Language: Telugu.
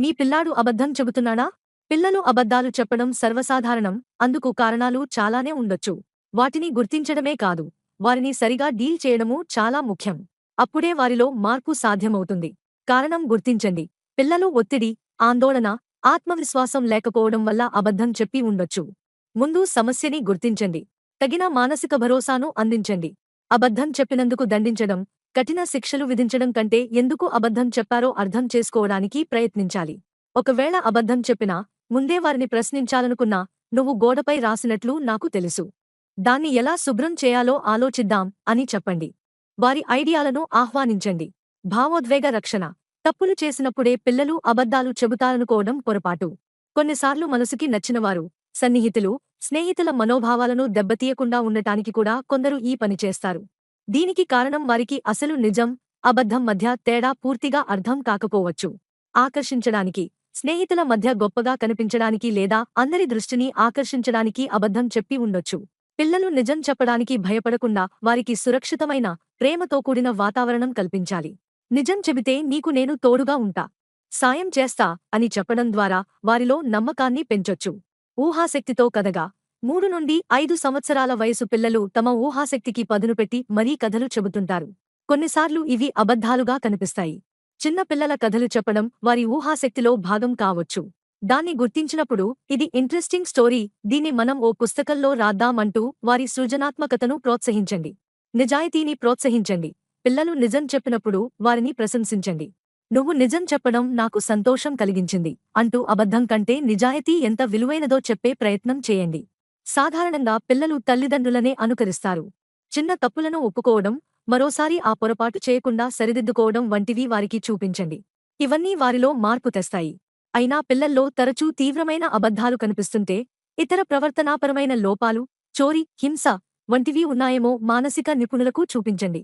మీ పిల్లాడు అబద్ధం చెబుతున్నాడా? పిల్లలు అబద్ధాలు చెప్పడం సర్వసాధారణం. అందుకు కారణాలు చాలానే ఉండొచ్చు. వాటిని గుర్తించడమే కాదు వారిని సరిగా డీల్ చేయడమూ చాలా ముఖ్యం. అప్పుడే వారిలో మార్పు సాధ్యమవుతుంది. కారణం గుర్తించండి. పిల్లలు ఒత్తిడి ఆందోళన ఆత్మవిశ్వాసం లేకపోవడం వల్ల అబద్ధం చెప్పి ఉండొచ్చు. ముందు సమస్యని గుర్తించండి. తగిన మానసిక భరోసాను అందించండి. అబద్ధం చెప్పినందుకు దండించడం కఠిన శిక్షలు విధించడం కంటే ఎందుకు అబద్ధం చెప్పారో అర్థం చేసుకోవడానికి ప్రయత్నించాలి. ఒకవేళ అబద్ధం చెప్పినా ముందే వారిని ప్రశ్నించాలనుకున్నా నువ్వు గోడపై రాసినట్లు నాకు తెలుసు. దాన్ని ఎలా శుభ్రం చేయాలో ఆలోచిద్దాం అని చెప్పండి. వారి ఐడియాలను ఆహ్వానించండి. భావోద్వేగ రక్షణ. తప్పులు చేసినప్పుడే పిల్లలు అబద్ధాలు చెబుతారనుకోవడం పొరపాటు. కొన్నిసార్లు మనసుకి నచ్చినవారు సన్నిహితులు స్నేహితుల మనోభావాలను దెబ్బతీయకుండా ఉండటానికి కూడా కొందరు ఈ పని చేస్తారు. దీనికి కారణం వారికి అసలు నిజం అబద్ధం మధ్య తేడా పూర్తిగా అర్థం కాకపోవచ్చు. ఆకర్షించడానికి స్నేహితుల మధ్య గొప్పగా కనిపించడానికి లేదా అందరి దృష్టిని ఆకర్షించడానికి అబద్ధం చెప్పి ఉండొచ్చు. పిల్లలు నిజం చెప్పడానికి భయపడకుండా వారికి సురక్షితమైన ప్రేమతో కూడిన వాతావరణం కల్పించాలి. నిజం చెబితే నీకు నేను తోడుగా ఉంటా సాయం చేస్తా అని చెప్పడం ద్వారా వారిలో నమ్మకాన్ని పెంచొచ్చు. ఊహాశక్తితో కథగా మూడు నుండి ఐదు సంవత్సరాల వయసు పిల్లలు తమ ఊహాశక్తికి పదును పెట్టి మరీ కథలు చెబుతుంటారు. కొన్నిసార్లు ఇవి అబద్ధాలుగా కనిపిస్తాయి. చిన్న పిల్లల కథలు చెప్పడం వారి ఊహాశక్తిలో భాగం కావచ్చు. దాన్ని గుర్తించినప్పుడు ఇది ఇంట్రెస్టింగ్ స్టోరీ దీన్ని మనం ఓ పుస్తకంలో రాద్దామంటూ వారి సృజనాత్మకతను ప్రోత్సహించండి. నిజాయితీని ప్రోత్సహించండి. పిల్లలు నిజం చెప్పినప్పుడు వారిని ప్రశంసించండి. నువ్వు నిజం చెప్పడం నాకు సంతోషం కలిగించింది అంటూ అబద్ధం కంటే నిజాయితీ ఎంత విలువైనదో చెప్పే ప్రయత్నం చేయండి. సాధారణంగా పిల్లలు తల్లిదండ్రులనే అనుకరిస్తారు. చిన్న తప్పులను ఒప్పుకోవడం మరోసారి ఆ పొరపాటు చేయకుండా సరిదిద్దుకోవడం వంటివి వారికి చూపించండి. ఇవన్నీ వారిలో మార్పు తెస్తాయి. అయినా పిల్లల్లో తరచూ తీవ్రమైన అబద్ధాలు కనిపిస్తుంటే ఇతర ప్రవర్తనాపరమైన లోపాలు చోరీ హింస వంటివి ఉన్నాయేమో మానసిక నిపుణులకు చూపించండి.